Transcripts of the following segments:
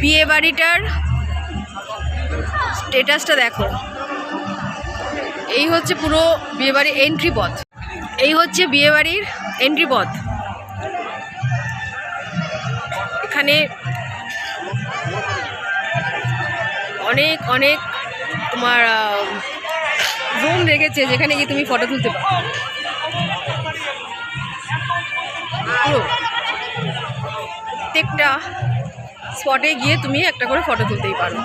বিয়ে বাড়িটার স্টেটাসটা দেখো। এই হচ্ছে পুরো বিয়ে বাড়ির এন্ট্রি পথ। এই হচ্ছে বিয়ে বাড়ির এন্ট্রি পথ। এখানে অনেক অনেক তোমার রুম রেখেছে যেখানে গিয়ে তুমি ফটো তুলতে পুরো প্রত্যেকটা স্পটে গিয়ে তুমি একটা করে ফটো তুলতেই পারো।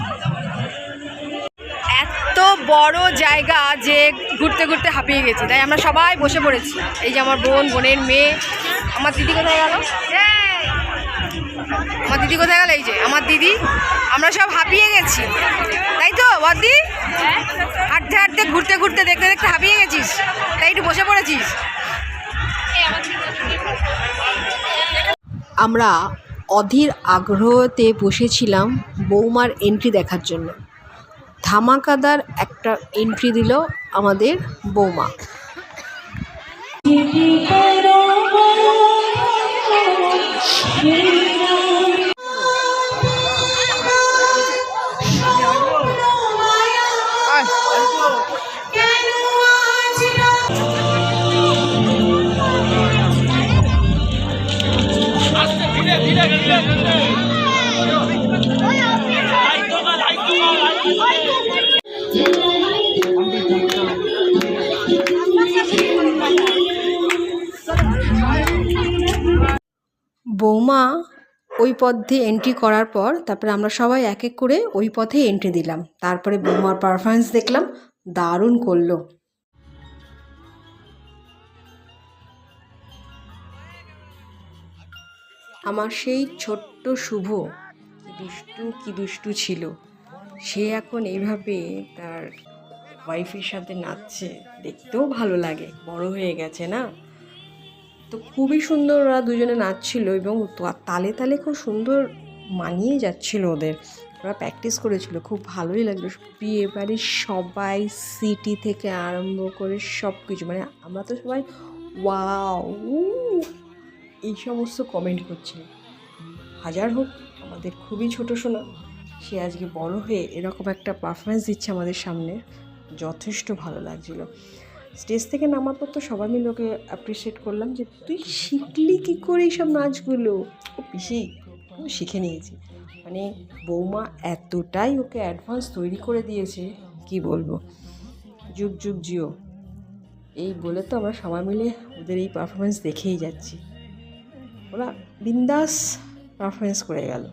এত বড় জায়গা যে ঘুরতে ঘুরতে হাঁপিয়ে গেছি তাই আমরা সবাই বসে পড়েছি। এই যে আমার বোন বোনের মেয়ে। আমার দিদি কোথায় গেল? আমার দিদি কোথায় গেল? এই যে আমার দিদি। আমরা সব হাঁপিয়ে গেছি। তাই তো বদি হাঁটতে হাঁটতে ঘুরতে ঘুরতে দেখতে দেখতে হাঁপিয়ে গেছিস। তাই একটু বসে পড়েছিস। আমরা অধীর আগ্রহতে বসেছিলাম বৌমার এন্ট্রি দেখার জন্য। ধামাকাদার একটা এন্ট্রি দিল আমাদের বৌমা। বৌমা ওই পথ এন্ট্রি করার পর তারপরে আমরা সবাই এক এক করে ওই পথে এন্ট্রি দিলাম। তারপরে বৌমার পারফরমেন্স দেখলাম, দারুণ করল। আমার সেই ছোট্ট শুভ। দুষ্টু, কি দুষ্টু ছিল। সে এখন এইভাবে তার ওয়াইফের সাথে নাচছে। দেখতেও ভালো লাগে। বড় হয়ে গেছে না? তো খুবই সুন্দর ওরা দুজনে নাচছিল এবং তালে তালে খুব সুন্দর মানিয়ে যাচ্ছিল ওদের। ওরা প্র্যাকটিস করেছিল। খুব ভালোই লাগল। বিয়ে বাড়ির সবাই সিটি থেকে আরম্ভ করে সব কিছু মানে আমরা তো সবাই ওয়াও এই সমস্ত কমেন্ট করছে। হাজার হোক, আমাদের খুবই ছোট শোনা সে আজকে বড় হয়ে এরকম একটা পারফরমেন্স দিচ্ছে আমাদের সামনে। যথেষ্ট ভালো লাগছিল। স্টেজ থেকে নামার পর তো সবাই মিলে ওকে অ্যাপ্রিসিয়েট করলাম যে, তুই শিখলি কী করে এইসব নাচগুলো? ও পিসি শিখে নিয়েছি। মানে বৌমা এতটাই ওকে অ্যাডভান্স তৈরি করে দিয়েছে, কি বলব? যুগ যুগ, জিও। এই বলে তো আমরা সবাই মিলে ওদের এই পারফরমেন্স দেখেই যাচ্ছি। ওরা বিন্দাস পারফরমেন্স করে গেল।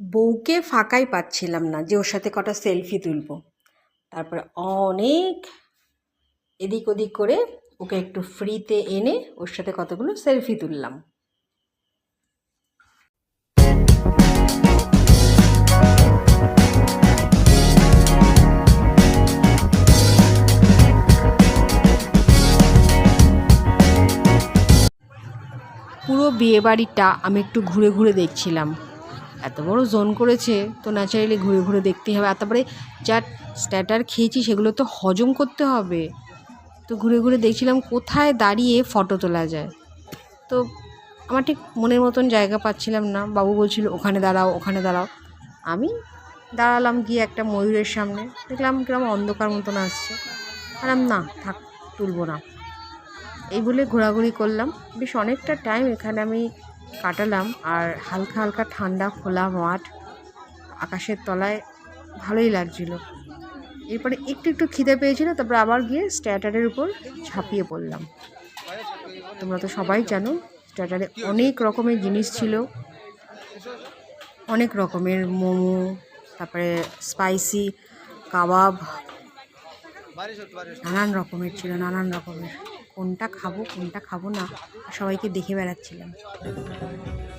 বউকে ফাঁকাই পাচ্ছিলাম না যে ওর সাথে কটা সেলফি তুলব। তারপরে অনেক এদিক ওদিক করে ওকে একটু ফ্রিতে এনে ওর সাথে কতগুলো সেলফি তুললাম। পুরো বিয়েবাড়িটা আমি একটু ঘুরে ঘুরে দেখছিলাম। এত বড় জোন করেছে, তো ন্যাচারালি ঘুরে ঘুরে দেখতেই হবে। আর তারপরে যা স্ট্যাটার খেয়েছি সেগুলো তো হজম করতে হবে। তো ঘুরে ঘুরে দেখছিলাম কোথায় দাঁড়িয়ে ফটো তোলা যায়। তো আমার ঠিক মনের মতন জায়গা পাচ্ছিলাম না। বাবু বলছিল, ওখানে দাঁড়াও ওখানে দাঁড়াও। আমি দাঁড়ালাম গিয়ে একটা ময়ূরের সামনে। দেখলাম কিরম অন্ধকার মতন আসছে। আরাম না, থাক, তুলবো না। এই বলে ঘোরাঘুরি করলাম। বেশ অনেকটা টাইম এখানে আমি কাটালাম আর হালকা হালকা ঠান্ডা, খোলা মাঠ আকাশের তলায় ভালোই লাগছিল। এরপরে একটু একটু খিদে পেয়েছিল তারপর আবার গিয়ে স্ট্যাটারের উপর ঝাঁপিয়ে পড়লাম। তোমরা তো সবাই জানো স্ট্যাটারে অনেক রকমের জিনিস ছিল। অনেক রকমের মোমো, তারপরে স্পাইসি কাবাব, নানান রকমের ছিল, নানান রকমের। কোনটা খাব কোনটা খাব না সবাইকে দেখে বেড়াচ্ছিলাম।